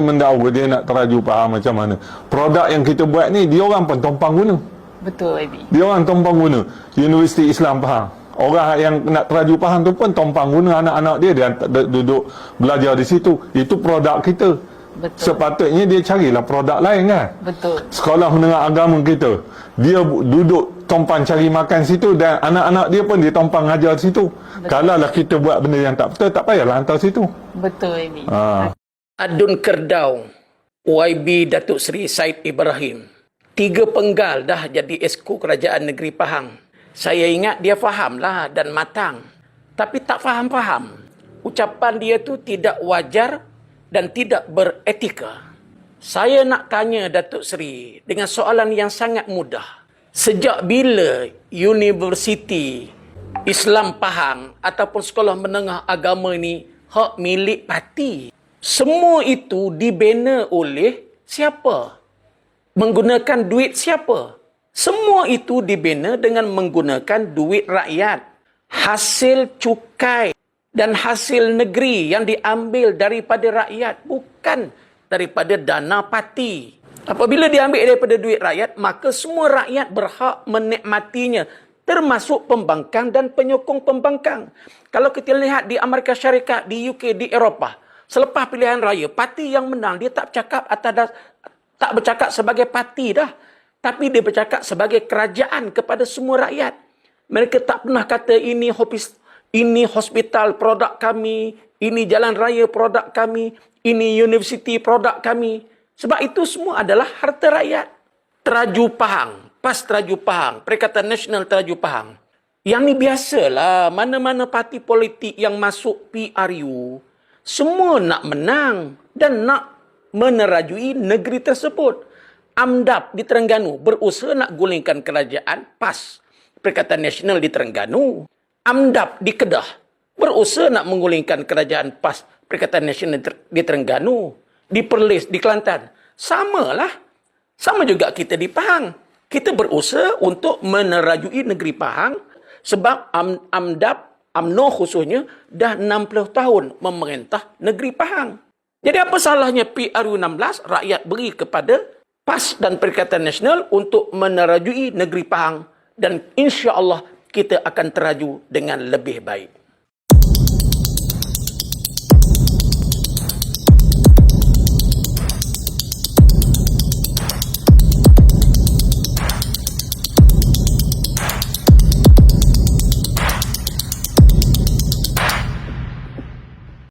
mendakwa dia nak teraju faham macam mana. Produk yang kita buat ni, dia orang pun tumpang guna. Betul, Abi. Dia orang tumpang guna. Universiti Islam Pahang. Orang yang nak teraju Pahang tu pun tumpang guna anak-anak dia dia duduk belajar di situ. Itu produk kita. Betul. Sepatutnya dia carilah produk lain kan. Betul. Sekolah menengah agama kita. Dia duduk tumpang cari makan situ dan anak-anak dia pun dia tumpang ngajar di situ. Kalau lah kita buat benda yang tak betul, tak payahlah hantar situ. Betul, Abi. Ha. Adun Kerdau, YB Datuk Seri Said Ibrahim. Tiga penggal dah jadi esko kerajaan negeri Pahang. Saya ingat dia fahamlah dan matang. Tapi tak faham-faham. Ucapan dia tu tidak wajar dan tidak beretika. Saya nak tanya Datuk Seri dengan soalan yang sangat mudah. Sejak bila Universiti Islam Pahang ataupun sekolah menengah agama ini hak milik parti? Semua itu dibina oleh siapa? Menggunakan duit siapa? Semua itu dibina dengan menggunakan duit rakyat. Hasil cukai dan hasil negeri yang diambil daripada rakyat bukan daripada dana parti. Apabila diambil daripada duit rakyat, maka semua rakyat berhak menikmatinya termasuk pembangkang dan penyokong pembangkang. Kalau kita lihat di Amerika Syarikat, di UK, di Eropah, selepas pilihan raya, parti yang menang dia tak bercakap atas das- tak bercakap sebagai parti dah, tapi dia bercakap sebagai kerajaan kepada semua rakyat. Mereka tak pernah kata ini hopis, ini hospital produk kami, ini jalan raya produk kami, ini universiti produk kami. Sebab itu semua adalah harta rakyat. Teraju Pahang, PAS Teraju Pahang, Perikatan Nasional Teraju Pahang. Yang ni biasalah, mana-mana parti politik yang masuk PRU, semua nak menang dan nak menerajui negeri tersebut. AMDAP di Terengganu berusaha nak gulingkan kerajaan PAS, Perikatan Nasional di Terengganu. AMDAP di Kedah berusaha nak menggulingkan kerajaan PAS, Perikatan Nasional di Ter- di Terengganu. Di Perlis, di Kelantan. Samalah. Sama juga kita di Pahang. Kita berusaha untuk menerajui negeri Pahang sebab Am, AMDAP, AMNO khususnya, dah 60 tahun memerintah negeri Pahang. Jadi apa salahnya PRU 16 rakyat beri kepada PAS dan Perikatan Nasional untuk menerajui negeri Pahang dan insya Allah kita akan teraju dengan lebih baik.